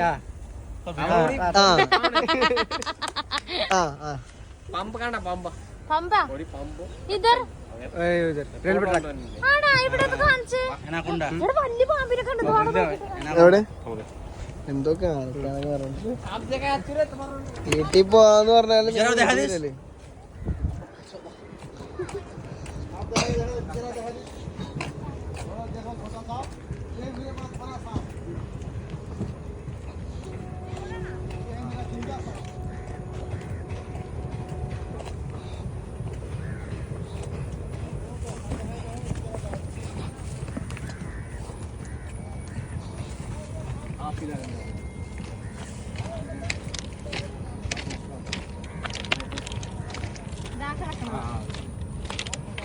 ആ. ആ. ആ പമ്പ് കണ്ട പമ്പ്. പമ്പ? ഒരു പമ്പ്. ഇതർ? റെയിൽവേ ട്രാക്ക് ആടാ ഇവിടെ ഒന്ന് കാണിച്ച്. ഇവിടെ വലിയ പാമ്പിനെ കണ്ടത് എവിടെ? എന്തോ കാണിക്കാനൊക്കെ പറഞ്ഞിട്ട്? വീട്ടിൽ പോവാന്ന് പറഞ്ഞാലും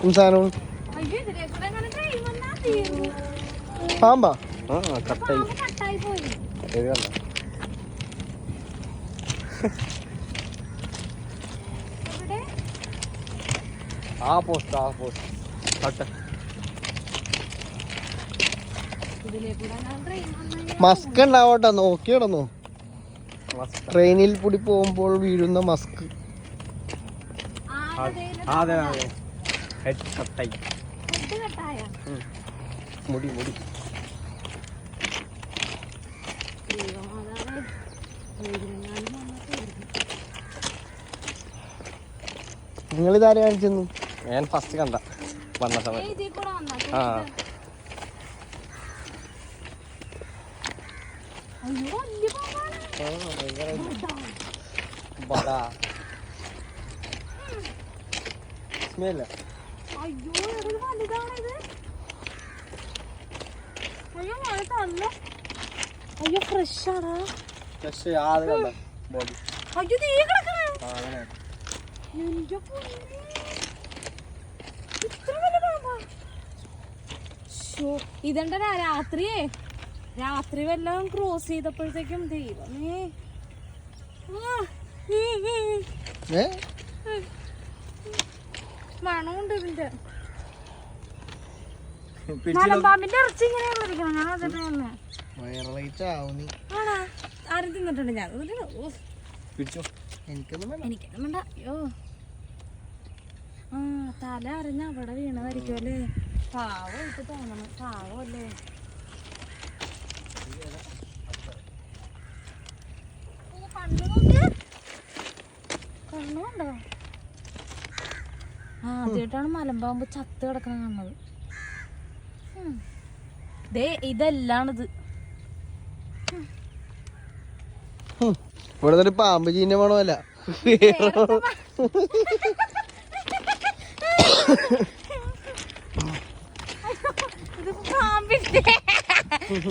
ఉంచాను పాంబా కట్ అయిపోయింది ఆ పోస్ట్ ఆ పోస్ట్ కట్ മസ്ക് ഉണ്ടാവട്ടെ നോക്കി കിടന്നു ട്രെയിനിൽ കൂടി പോകുമ്പോൾ വീഴുന്ന മസ്ക് മുടി മുടി. ഇതാരെ കാണിച്ചെന്നു? ഞാൻ ഫസ്റ്റ് കണ്ട. വന്ന സമയത്ത്. ഇതിൽ കൂടെ വന്നാ? ആ. തീർന്നു. स्मेल അയ്യോ ഇത് വലുതാണിത് അയ്യോ മഴ തന്നു അയ്യോ ഫ്രഷ് ആടാ പക്ഷേ ആദ്യം കണ്ട ബോഡി. അയ്യോ തീ കിടക്കണേ. എന്റെ പൊന്നേ. ഇത്ര വലിയ പാമ്പാ? ഇതെന്താ രാത്രിയേ? രാത്രി വല്ലതും ക്രോസ് ചെയ്തപ്പോഴത്തേക്കും ദൈവമേ. മണമുണ്ട് ഇതിന്റെ. മലമ്പാമ്പിന്റെ ഇറച്ചി ഇങ്ങനെ ഇരിക്കണം ഞാൻ അതിട്ട് വന്നേ. ആണാ? ആരും തിന്നിട്ടുണ്ട്. ഞാൻ എനിക്കൊന്നും വേണ്ട. അയ്യോ. ആ തല അറിഞ്ഞ അവിടെ വീണതായിരിക്കും അല്ലേ? പാവം ഇട്ട് തോന്നണം. പാവല്ലേ കണ്ണു നോക്കിയേ കണ്ണുണ്ടോ ആ ആദ്യമായിട്ടാണ് മലമ്പാമ്പ് ചത്ത് കിടക്കണ കാണുന്നത്. ദേ ഇതെല്ലാണിത്. ഇവിടെ ഒരു പാമ്പ് ചീന മണമല്ല. ഇത് പാമ്പിന്റെ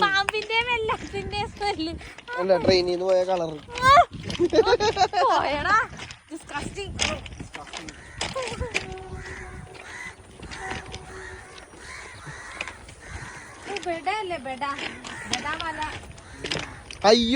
പാമ്പിന്റെ വെള്ളത്തിന്റെ സ്മെല്ല് അല്ല ട്രെയിനിൽ നിന്ന് പോയ കളർ പോയടാ. ഡിസ്കസ്റ്റിംഗ് ബെഡ അല്ലേ ബെഡ. ബെഡ മല. അയ്യോ.